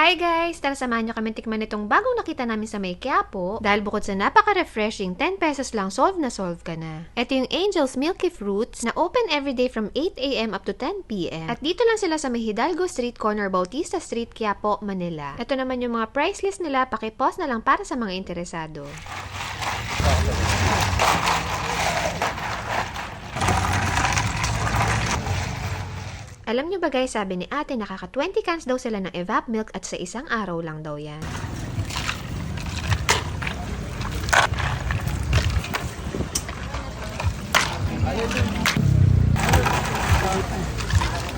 Hi guys! Tara samahan nyo kami tikman itong bagong nakita namin sa may Quiapo dahil bukod sa napaka-refreshing, 10 pesos lang solve na solve ka na. Ito yung Angel's Milky Fruits na open everyday from 8am up to 10pm. At dito lang sila sa may Hidalgo Street Corner, Bautista Street, Quiapo, Manila. Ito naman yung mga price list nila, pakipost na lang para sa mga interesado. Alam nyo ba guys, sabi ni ate, nakaka 20 cans daw sila ng evap milk at sa isang araw lang daw yan.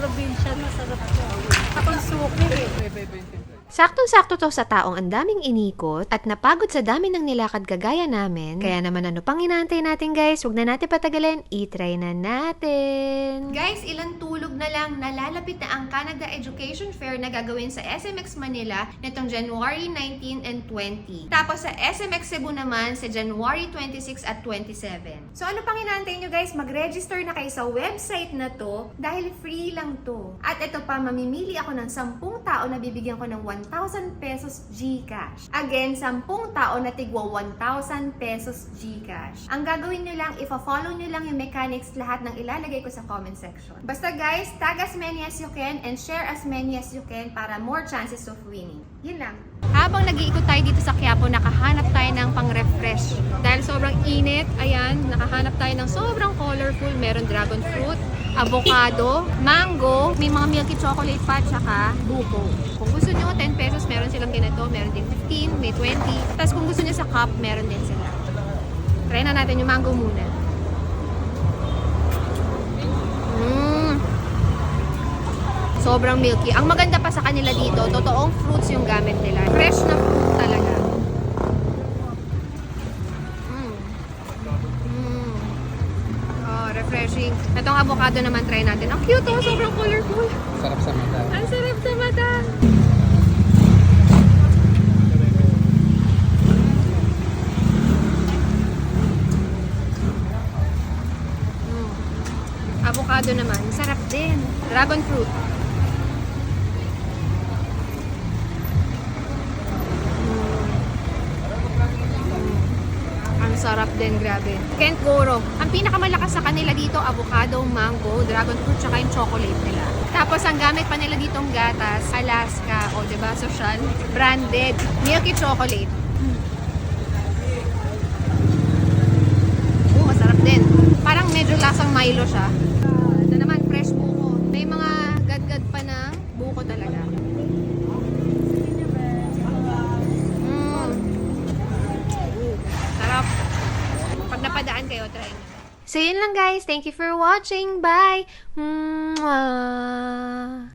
probinsya, masarap siya. Kapag suki eh. Saktong-sakto to sa taong ang daming inikot at napagod sa dami ng nilakad kagaya namin. Kaya naman ano pang inaantay natin guys, huwag na natin patagalin, itry na natin! Guys, ilang tulog na lang, nalalapit na ang Canada Education Fair na gagawin sa SMX Manila nitong January 19 and 20. Tapos sa SMX Cebu naman sa January 26 at 27. So ano pang inaantay nyo guys, mag-register na kayo sa website na to dahil free lang to. At ito pa, mamimili ako ng 10 tao na bibigyan ko ng 1,000 pesos GCash. Again, 10 tao na tigwa 1,000 pesos GCash. Ang gagawin nyo lang, ifa-follow nyo lang yung mechanics lahat ng ilalagay ko sa comment section. Basta guys, tag as many as you can and share as many as you can para more chances of winning. Yun lang. Habang nag-iikot tayo dito sa Quiapo, nakahanap tayo ng pang-refresh. Dahil sobrang init, ayan, nakahanap tayo ng sobrang colorful. Meron dragon fruit, avocado, mango, may mga milky chocolate pa, tsaka buko. Kung gusto nyo, 10 pesos, meron silang ganito, meron din 15, may 20. Tapos kung gusto nyo sa cup, meron din sila. Try na natin yung mango muna. Mmm. Sobrang milky. Ang maganda pa sa kanila dito, totoong fruits yung gamit nila. Fresh na fruit Itong avocado naman try natin. Ang cute oh, sobrang colorful. Sarap sa mata. Ang sarap sa mata. Mm. Avocado naman, sarap din. Dragon fruit. Ang sarap din, grabe. Kent Goro. Ang pinakamalakas sa kanila dito, avocado, mango, dragon fruit, tsaka yung chocolate nila. Tapos ang gamit pa nila ditong gatas, Alaska, o ba diba, social, branded, milky chocolate. Oo, masarap din. Parang medyo lasang Milo siya. So yun lang guys. Thank you for watching. Bye! Mwah!